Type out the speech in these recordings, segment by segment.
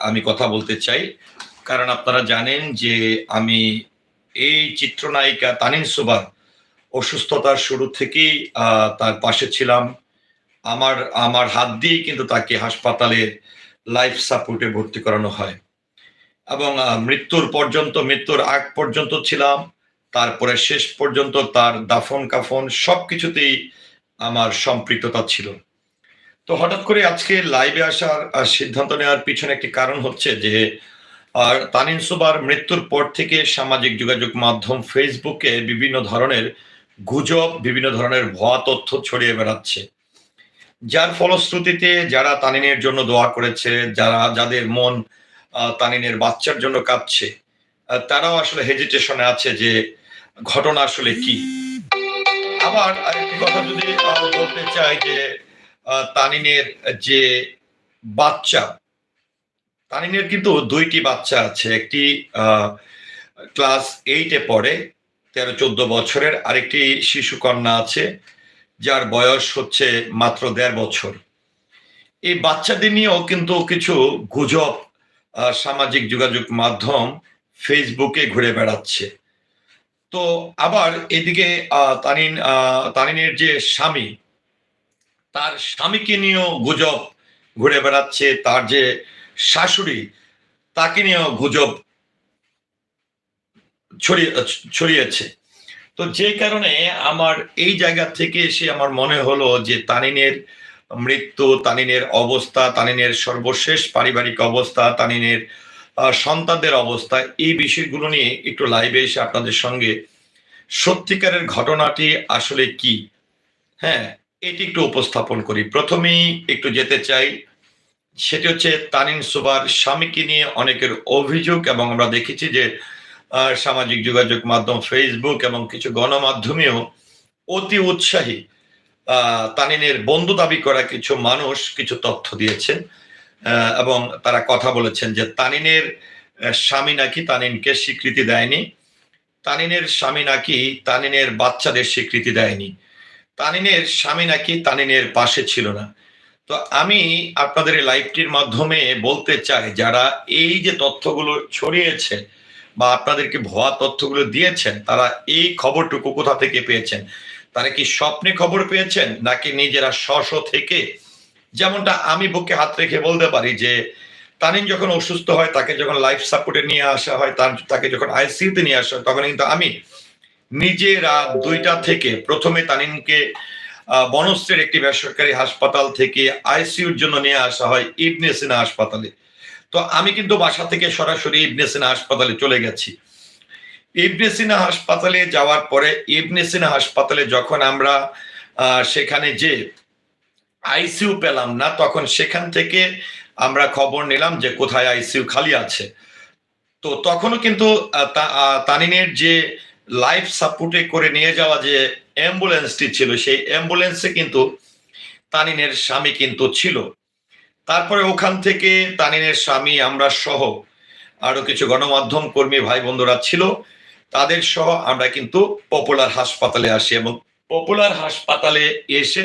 আমি কথা বলতে চাই। কারণ আপনারা জানেন যে আমি এই চিত্রনায়িকা তানিন সুবার অসুস্থতার শুরু থেকেই তার পাশে ছিলাম। আমার আমার হাত দিয়েই কিন্তু তাকে হাসপাতালে লাইফ সাপোর্টে ভর্তি করানো হয়। এবং মৃত্যুর পর্যন্ত, মৃত্যুর আগ পর্যন্ত ছিলাম। তারপরে শেষ পর্যন্ত তার দাফন কাফন সবকিছুতেই আমার সম্পৃক্ততা ছিল। তো হঠাৎ করে আজকে লাইভে আসার সিদ্ধান্ত নেওয়ার পিছনে একটি কারণ হচ্ছে যে, আর তানিন সুবার মৃত্যুর পর থেকে সামাজিক যোগাযোগ মাধ্যম ফেসবুকে বিভিন্ন ধরনের গুজব, বিভিন্ন ধরনের ভুয়া তথ্য ছড়িয়ে বেড়াচ্ছে। যার ফলশ্রুতিতে যারা তানিনের জন্য দোয়া করেছে, যারা, যাদের মন তানিনের বাচ্চার জন্য কাঁপছে তারাও আসলে হেজিটেশনে আছে যে ঘটনা আসলে কি। আবার আরেকটি কথা যদি বলতে চাই যে তানিনের যে বাচ্চা, তানিনের কিন্তু দুইটি বাচ্চা আছে। একটি ক্লাস এইটে পড়ে, তেরো চোদ্দ বছরের। আরেকটি শিশু কন্যা আছে, যার বয়স হচ্ছে মাত্র দেড় বছর। এই বাচ্চাদের নিয়েও কিন্তু কিছু গুজব সামাজিক যোগাযোগ মাধ্যম ফেসবুকে ঘুরে বেড়াচ্ছে। তো আবার এদিকে তানিন তানিনের যে স্বামী তার স্বামীকে নিয়েও গুজব ঘুরে বেড়াচ্ছে, তার যে শাশুড়ি, তাকে নিয়েও গুজব ছড়িয়ে, ছড়িয়েছে। তো যে কারণে আমার এই জায়গা থেকে এসে আমার মনে হলো যে তানিনের মৃত্যু, তানিনের অবস্থা, তানিনের সর্বশেষ পারিবারিক অবস্থা, তানিনের সন্তানদের অবস্থা, এই বিষয়গুলো নিয়ে একটু লাইভে এসে আপনাদের সঙ্গে সত্যিকারের ঘটনাটি আসলে কি? হ্যাঁ এটি একটু উপস্থাপন করি। প্রথমেই একটু যেতে চাই, সেটি হচ্ছে তানিন সুবার স্বামীকে নিয়ে অনেকের অভিযোগ এবং আমরা দেখেছি যে সামাজিক যোগাযোগ মাধ্যম ফেসবুক এবং কিছু গণমাধ্যমেও অতি উৎসাহী তানিনের বন্ধু দাবি করা কিছু মানুষ কিছু তথ্য দিয়েছেন এবং তারা কথা বলেছেন যে তানিনের স্বামী নাকি তানিনকে স্বীকৃতি দেয়নি, তানিনের স্বামী নাকি তানিনের বাচ্চাদের স্বীকৃতি দেয়নি। তানিনের স্বামী নাকি তানিনের পাশে ছিল না। তো আমি আপনাদের এই লাইভটির মাধ্যমে বলতে চাই, যারা এই যে তথ্যগুলো ছড়িয়েছে বা আপনাদেরকে ভুয়া তথ্যগুলো দিয়েছেন, তারা এই খবরটুকু কোথা থেকে পেয়েছেন? তারা কি স্বপ্নে খবর পেয়েছেন, নাকি নিজেরা স্ব থেকে? যেমনটা আমি বুকে হাত রেখে বলতে পারি যে, তানিন যখন অসুস্থ হয়, তাকে যখন লাইফ সাপোর্টে নিয়ে আসা হয়, তার, তাকে যখন আইসিইউতে নিয়ে আসা হয় তখন কিন্তু আমি নিজে রাত দুইটা থেকে প্রথমে তানিনকে আহ, বনশ্রীর একটি বেসরকারি হাসপাতাল থেকে আইসিইউর জন্য নিয়ে আসা হয় ইবনে সিনা হাসপাতালে। তো আমি কিন্তু বাসা থেকে সরাসরি ইবনে সিনা হাসপাতালে চলে গেছি। ইবনে সিনা হাসপাতালে যাওয়ার পরে ইবনে সিনা হাসপাতালে যখন আমরা সেখানে যে আইসিইউ পেলাম না তখন সেখান থেকে আমরা খবর নিলাম যে কোথায় আইসিইউ খালি আছে। তো তখনও কিন্তু তানিনের যে লাইফ সাপোর্টে করে নিয়ে যাওয়া যে অ্যাম্বুলেন্সটি ছিল, সেই অ্যাম্বুলেন্সে কিন্তু তানিনের স্বামী কিন্তু ছিল। তারপরে ওখান থেকে তানিনের স্বামী, আমরা সহ আরও কিছু গণমাধ্যম কর্মী ভাই বন্ধুরা ছিল, তাদের সহ আমরা কিন্তু পপুলার হাসপাতালে আসি এবং পপুলার হাসপাতালে এসে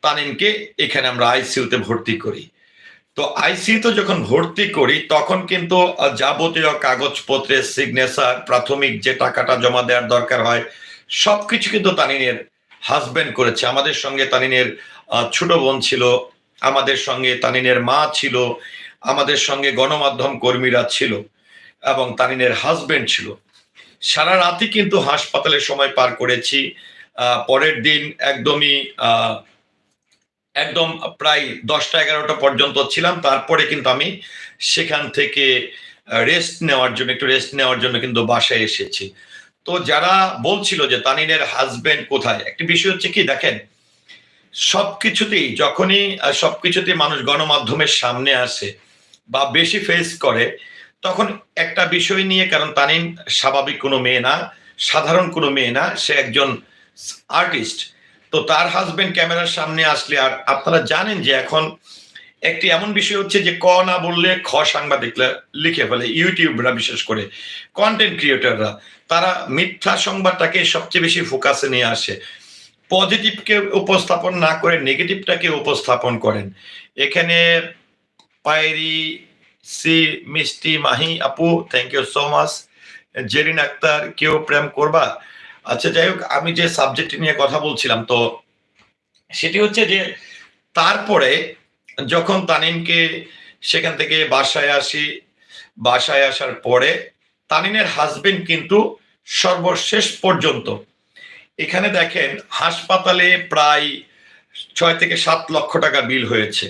তানিনকে এখানে আমরা আইসিইউতে ভর্তি করি। তো আইসিইউতে যখন ভর্তি করি তখন কিন্তু যাবতীয় কাগজপত্রের সিগনেচার প্রাথমিক যে টাকাটা জমা দেওয়ার দরকার হয় সবকিছু কিন্তু তানিনের হাজবেন্ড করেছে। আমাদের সঙ্গে তানিনের ছোট বোন ছিল আমাদের সঙ্গে তানিনের মা ছিল আমাদের সঙ্গে গণমাধ্যম কর্মীরা ছিল এবং তানিনের হাজবেন্ড ছিল। সারা রাতই কিন্তু হাসপাতালে সময় পার করেছি। পরের দিন একদমই আহ, একদম প্রায় দশটা এগারোটা পর্যন্ত ছিলাম। তারপরে কিন্তু আমি সেখান থেকে রেস্ট নেওয়ার জন্য, একটু রেস্ট নেওয়ার জন্য কিন্তু বাসায় এসেছি। তো যারা বলছিল যে তানিনের হাজবেন্ড কোথায়, একটি বিষয় হচ্ছে কি, দেখেন, সবকিছুতেই যখনই সবকিছুতেই মানুষ গণমাধ্যমের সামনে আসে বা বেশি ফেস করে, তখন একটা বিষয় নিয়ে, কারণ তানিন স্বাভাবিক কোনো মেয়ে না, সাধারণ কোনো মেয়ে না, সে একজন আর্টিস্ট তো তার হাজবেন্ড ক্যামেরার সামনে আসলে আর আপনারা জানেন যে এখন একটি এমন বিষয় হচ্ছে যে ক না বললে খ সাংবাদিকরা লিখে ফেলে, ইউটিউবরা বিশেষ করে কন্টেন্ট ক্রিয়েটররা তারা মিথ্যা সংবাদটাকে সবচেয়ে বেশি ফোকাসে নিয়ে আসে। পজিটিভকে উপস্থাপন না করে নেগেটিভটাকে উপস্থাপন করেন। এখানে পায়রি, সি, মিষ্টি, মাহি, আপু thank you so much Zerin Akter, কেউ প্রেম করবা? আচ্ছা যাই হোক, আমি যে সাবজেক্ট নিয়ে কথা বলছিলাম, তো সেটি হচ্ছে যে, তারপরে যখন তানিনকে সেখান থেকে বাসায় আসি, বাসায় আসার পরে তানিনের হাজবেন্ড কিন্তু সর্বশেষ পর্যন্ত, এখানে দেখেন হাসপাতালে প্রায় ছয় থেকে সাত লক্ষ টাকা বিল হয়েছে।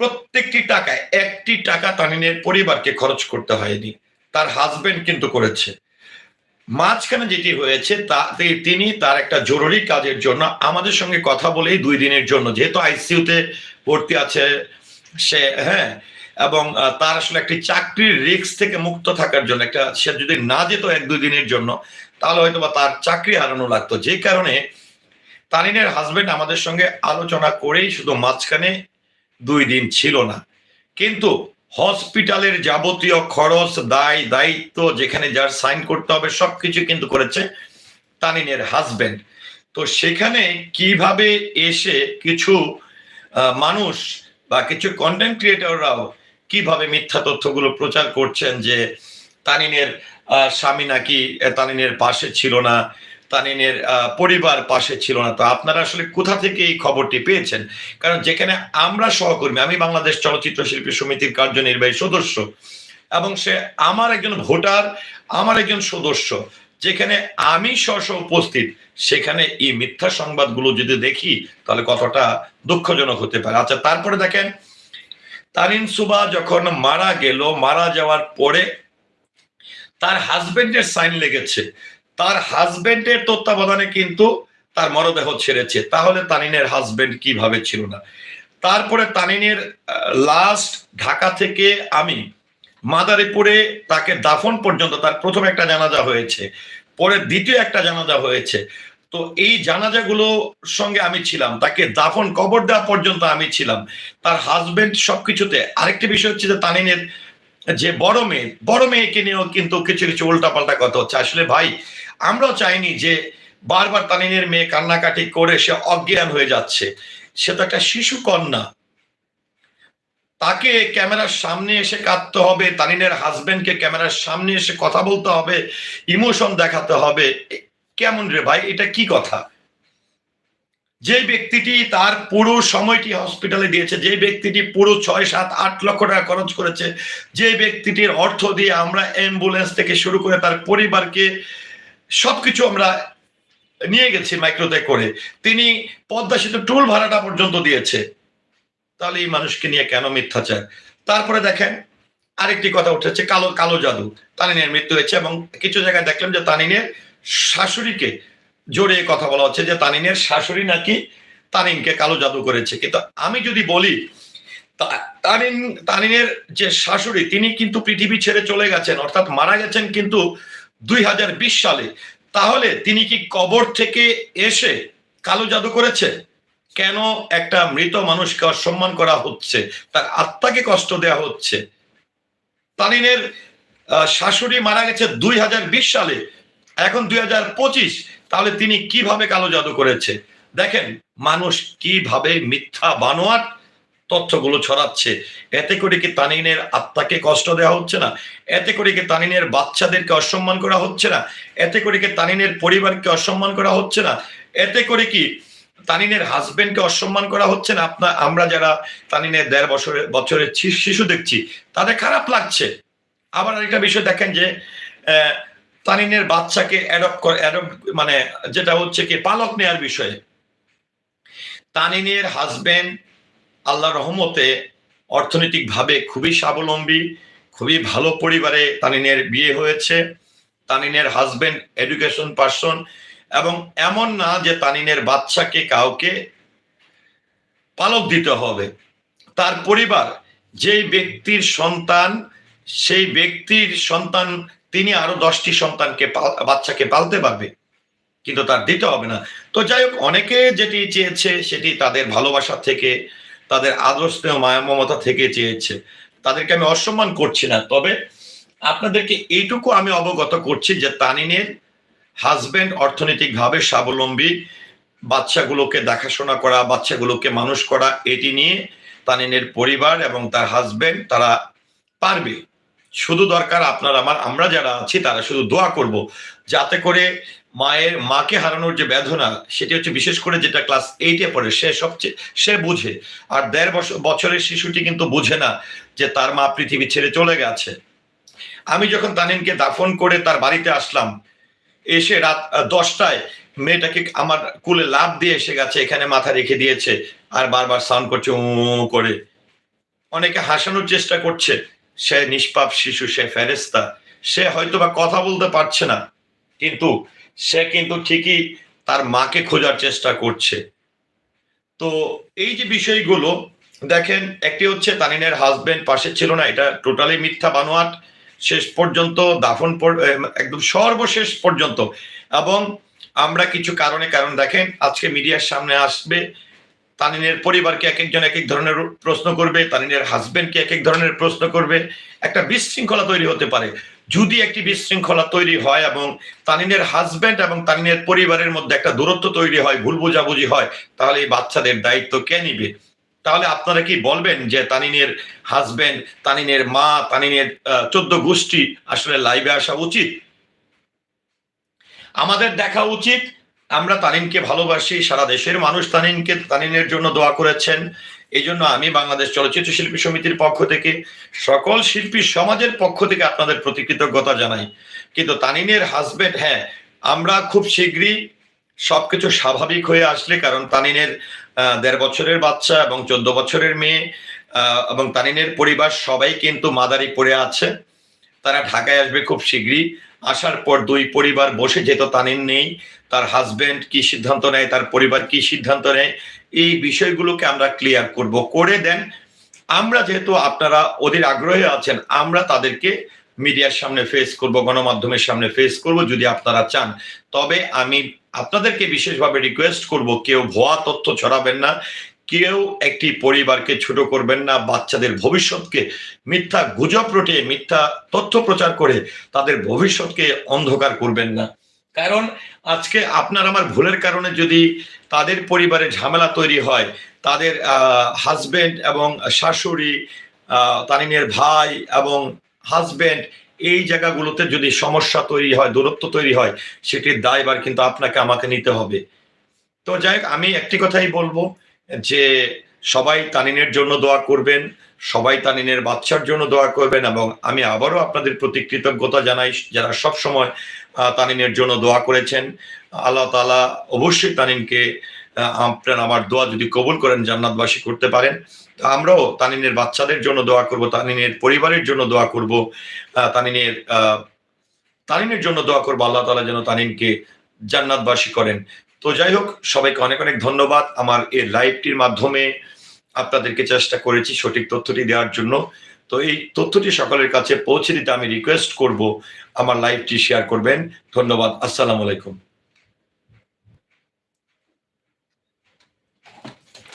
প্রত্যেকটি টাকায় একটি টাকা তানিনের পরিবারকে খরচ করতে হয়নি, তার হাজবেন্ড কিন্তু করেছে। মাঝখানে যেটি হয়েছে তাতে তিনি তার একটা জরুরি কাজের জন্য আমাদের সঙ্গে কথা বলেই দুই দিনের জন্য, যেহেতু আইসিইউতে ভর্তি আছে সে হ্যাঁ এবং তার আসলে একটি চাকরির রিস্ক থেকে মুক্ত থাকার জন্য, একটা, সে যদি না যেত এক, দুই দিনের জন্য, তাহলে হয়তো বা তার চাকরি হারানো লাগতো। যে কারণে তানিনের হাজবেন্ড আমাদের সঙ্গে আলোচনা করেই শুধু মাঝখানে দুই দিন ছিল না। কিন্তু হসপিটালের যাবতীয় খরচ, দায়, দায়িত্ব যেখানে যার সাইন করতে হবে, সবকিছু কিন্তু করেছে তানিনের হাজবেন্ড। তো সেখানে কীভাবে এসে কিছু মানুষ বা কিছু কন্টেন্ট ক্রিয়েটররাও কীভাবে মিথ্যা তথ্যগুলো প্রচার করছেন যে তানিনের স্বামী নাকি তানিনের পাশে ছিল না তানিনের পরিবার পাশে ছিল না। তো আপনারা আসলে কোথা থেকে এই খবরটি পেয়েছেন? কারণ যেখানে আমরা সহকর্মী, আমি বাংলাদেশ চলচ্চিত্র শিল্পী সমিতির কার্যনির্বাহী সদস্য এবং সে আমার একজন ভোটার, আমার একজন সদস্য। যেখানে আমি স্ব উপস্থিত, সেখানে এই মিথ্যা সংবাদগুলো যদি দেখি, তাহলে কতটা দুঃখজনক হতে পারে। আচ্ছা তারপরে দেখেন তারিন সুবা যখন মারা গেল, মারা যাওয়ার পরে তার হাজবেন্ডের সাইন লেগেছে। তার হাজবেন্ডের তত্ত্বাবধানে কিন্তু তার মরদেহ ছেড়েছে। তাহলে তানিনের হাজবেন্ড কীভাবে ছিল না? তারপরে তানিনের লাস্ট ঢাকা থেকে আমি মাদারীপুরে তাকে দাফন পর্যন্ত তার প্রথম একটা জানাজা হয়েছে, পরে দ্বিতীয় একটা জানাজা হয়েছে। তো এই জানাজাগুলো সঙ্গে আমি ছিলাম, তাকে দাফন কবর দেওয়া পর্যন্ত আমি ছিলাম। তার হাজবেন্ড সবকিছুতে আরেকটি বিষয় হচ্ছে যে তানিনের যে বড় মেয়ে, বড় মেয়েকে নিয়েও কিন্তু কিছু কিছু উল্টাপাল্টা কথা হচ্ছে। আসলে ভাই আমরাও চাইনি যে বারবার তানিনের মেয়ে কান্নাকাটি করে সে অজ্ঞান হয়ে যাচ্ছে। সে তো একটা শিশু কন্যা। তাকে ক্যামেরার সামনে এসে কাঁদতে হবে, তানিনের হাজবেন্ডকে ক্যামেরার সামনে এসে কথা বলতে হবে, ইমোশন দেখাতে হবে। কেমন রে ভাই, এটা কি কথা? যে ব্যক্তিটি তার পুরো সময়টি হসপিটালে দিয়েছে, যে ব্যক্তিটি পুরো ছয়, সাত, আট লক্ষ টাকা খরচ করেছে, যে ব্যক্তিটির অর্থ দিয়ে আমরা অ্যাম্বুলেন্স থেকে শুরু করে তার পরিবারকে সবকিছু আমরা নিয়ে গেছি মাইক্রোতে করে। তিনি পদ্মা সেতু টুল ভাড়াটা পর্যন্ত দিয়েছে। তাহলে এই মানুষকে নিয়ে কেন মিথ্যাচার? তারপরে দেখেন, আরেকটি কথা উঠেছে কালো কালো জাদু। তানিনের মৃত্যু হয়েছে এবং কিছু জায়গায় দেখলাম যে তানিনের শাশুড়িকে জোরে কথা বলা হচ্ছে যে তানিনের শাশুড়ি নাকি তানিনকে কালো জাদু করেছে। কিন্তু আমি যদি বলি তানিন, তানিনের যে শাশুড়ি, তিনি কিন্তু পৃথিবী ছেড়ে চলে গেছেন, অর্থাৎ মারা গেছেন কিন্তু দুই হাজার বিশ সালে। তাহলে তিনি কি কবর থেকে এসে কালো জাদু করেছে? কেন একটা মৃত মানুষকে অসম্মান করা হচ্ছে? তার আত্মাকে কষ্ট দেওয়া হচ্ছে? তালিনের শাশুড়ি মারা গেছে দুই হাজার বিশ সালে। এখন দুই হাজার পঁচিশ, তাহলে তিনি কীভাবে কালো জাদু করেছে? দেখেন, মানুষ কীভাবে মিথ্যা বানোয়ার তথ্যগুলো ছড়াচ্ছে। এতে করে কি তানিনের আত্মাকে কষ্ট দেওয়া হচ্ছে না? এতে করে কি তানিনের বাচ্চাদেরকে অসম্মান করা হচ্ছে না? এতে করে কি তানিনের পরিবারকে অসম্মান করা হচ্ছে না? এতে করে কি তানিনের হাজবেন্ডকে অসম্মান করা হচ্ছে না? আপনার আমরা যারা তানিনের দেড় বছরের বছরের শিশু দেখছি, তাদের খারাপ লাগছে। আবার আরেকটা বিষয় দেখেন যে তানিনের বাচ্চাকে অ্যাডপ্ট অ্যাডপ্ট মানে যেটা হচ্ছে কি পালক নেয়ার বিষয়ে। তানিনের হাজবেন্ড আল্লাহ রহমতে অর্থনৈতিকভাবে খুবই স্বাবলম্বী, খুবই ভালো পরিবারে তানিনের বিয়ে হয়েছে। তানিনের হাজবেন্ড এডুকেশন পার্সন এবং এমন না যে তানিনের বাচ্চাকে কাউকে পালক দিতে হবে। তার পরিবার, যেই ব্যক্তির সন্তান, সেই ব্যক্তির সন্তান, তিনি আরও দশটি সন্তানকে বাচ্চাকে পালতে পারবে, কিন্তু তার দিতে হবে না। তো যাই হোক, অনেকে যেটি চেয়েছে সেটি তাদের ভালোবাসা থেকে তাদের আদর্শ মায়া, মমতা থেকে চেয়েছে। তাদেরকে আমি অসম্মান করছি না। তবে আপনাদেরকে এইটুকু আমি অবগত করছি যে তানিনের হাজব্যান্ড অর্থনৈতিকভাবে স্বাবলম্বী, বাচ্চাগুলোকে দেখাশোনা করা, বাচ্চাগুলোকে মানুষ করা, এটি নিয়ে তানিনের পরিবার এবং তার হাজব্যান্ড তারা পারবে। শুধু দরকার আপনার, আমার, আমরা যারা আছি, তারা শুধু দোয়া করব। যাতে করে মায়ের, মাকে হারানোর যে বেদনা, সেটি হচ্ছে বিশেষ করে যেটা ক্লাস এইটে পড়ে, সে সবচেয়ে, সে বুঝে। আর দেড় বছর বছরের শিশুটি কিন্তু বুঝে না যে তার মা পৃথিবী ছেড়ে চলে গেছে। আমি যখন তানিনকে দাফন করে তার বাড়িতে আসলাম, এসে রাত দশটায় মেয়েটাকে আমার কুলে লাভ দিয়ে এসে গেছে, এখানে মাথা রেখে দিয়েছে, আর বারবার সাউন্ড করছে উ, করে। অনেকে হাসানোর চেষ্টা করছে। সে নিষ্পাপ শিশু, সে ফেরেস্তা সে হয়তো বা কথা বলতে পারছে না, কিন্তু সে কিন্তু ঠিকই তার মাকে খোঁজার চেষ্টা করছে। তো এই যে বিষয়গুলো, দেখেন, একটি হচ্ছে তানিনের হাজবেন্ড পাশে ছিল না, এটা টোটালি মিথ্যা বানোয়াট, শেষ পর্যন্ত, দাফন একদম সর্বশেষ পর্যন্ত। এবং আমরা কিছু কারণে, কারণ দেখেন, আজকে মিডিয়ার সামনে আসবে তানিনের পরিবারকে এক একজন এক এক ধরনের প্রশ্ন করবে, তানিনের হাজবেন্ডকে এক এক ধরনের প্রশ্ন করবে। একটা বিশৃঙ্খলা তৈরি হতে পারে। যদি একটি বিশৃঙ্খলা তৈরি হয় এবং তানিনের হাজবেন্ড এবং তানিনের পরিবারের মধ্যে একটা দূরত্ব তৈরি হয়, ভুল বোঝাবুঝি হয়, তাহলে এই বাচ্চাদের দায়িত্ব কে নিবে? তাহলে আপনারা কি বলবেন যে তানিনের হাজবেন্ড তানিনের মা, তানিনের চোদ্দ গোষ্ঠী আসলে লাইভে আসা উচিত? আমাদের দেখা উচিত আমরা তানিনকে ভালোবাসি, সারা দেশের মানুষ তানিনকে তানিনের জন্য দোয়া করেছেন। এই জন্য আমি বাংলাদেশ চলচ্চিত্র শিল্পী সমিতির পক্ষ থেকে, সকল শিল্পী সমাজের পক্ষ থেকে আপনাদের প্রতি কৃতজ্ঞতা জানাই। কিন্তু তানিনের হাজবেন্ড হ্যাঁ আমরা খুব শীঘ্রই সবকিছু স্বাভাবিক হয়ে আসলে, কারণ তানিনের দেড় বছরের বাচ্চা এবং চোদ্দ বছরের মেয়ে এবং তানিনের পরিবার সবাই কিন্তু মাদারি পড়ে আছে। তারা ঢাকায় আসবে খুব শীঘ্রই। আসার পর দুই পরিবার বসে যেত তানিন নেই। তার হাজবেন্ড কি সিদ্ধান্ত নেয়, তার পরিবার কি সিদ্ধান্ত নেয়, এই বিষয়গুলোকে আমরা ক্লিয়ার করব। করে দেন, আমরা যেহেতু আপনারা ওদের আগ্রহে আছেন, আমরা তাদেরকে মিডিয়ার সামনে ফেস করব, গণমাধ্যমের সামনে ফেস করব, যদি আপনারা চান। তবে আমি আপনাদেরকে বিশেষভাবে রিকোয়েস্ট করব, কেউ ভুয়া তথ্য ছড়াবেন না, কেউ একটি পরিবারকে ছোট করবেন না, বাচ্চাদের ভবিষ্যৎকে মিথ্যা গুজব রটে মিথ্যা তথ্য প্রচার করে তাদের ভবিষ্যৎকে অন্ধকার করবেন না। কারণ আজকে আপনার আমার ভুলের কারণে যদি তাদের পরিবারে ঝামেলা তৈরি হয় তাদের হাজবেন্ড এবং শাশুড়ি আহ, তানিনের ভাই এবং হাজবেন্ড এই জায়গাগুলোতে যদি সমস্যা তৈরি হয় দূরত্ব তৈরি হয় সেটির দায়বার কিন্তু আপনাকে আমাকে নিতে হবে। তো যাই আমি একটি কথাই বলব যে সবাই তানিনের জন্য দোয়া করবেন সবাই তানিনের বাচ্চার জন্য দোয়া করবেন এবং আমি আবারও আপনাদের প্রতি কৃতজ্ঞতা জানাই যারা সব সময় তানিনের জন্য দোয়া করেছেন। আল্লাহ তাআলা অবশ্যই তানিনকে আপনার, আমার দোয়া যদি কবুল করেন, জান্নাতবাসী করতে পারেন। আমরাও তানিনের বাচ্চাদের জন্য দোয়া করব তানিনের পরিবারের জন্য দোয়া করব তানিনের তানিনের জন্য দোয়া করব, আল্লাহ তাআলা যেন তানিনকে জান্নাতবাসী করেন। তো যাই হোক, সবাইকে অনেক অনেক ধন্যবাদ। আমার এই লাইভটির মাধ্যমে আপনাদেরকে চেষ্টা করেছি সঠিক তথ্যটি দেওয়ার জন্য। তো এই তথ্যটি সকলের কাছে পৌঁছে দিতে আমি রিকোয়েস্ট করব। আমার লাইভটি শেয়ার করবেন। ধন্যবাদ। আসসালাম আলাইকুম।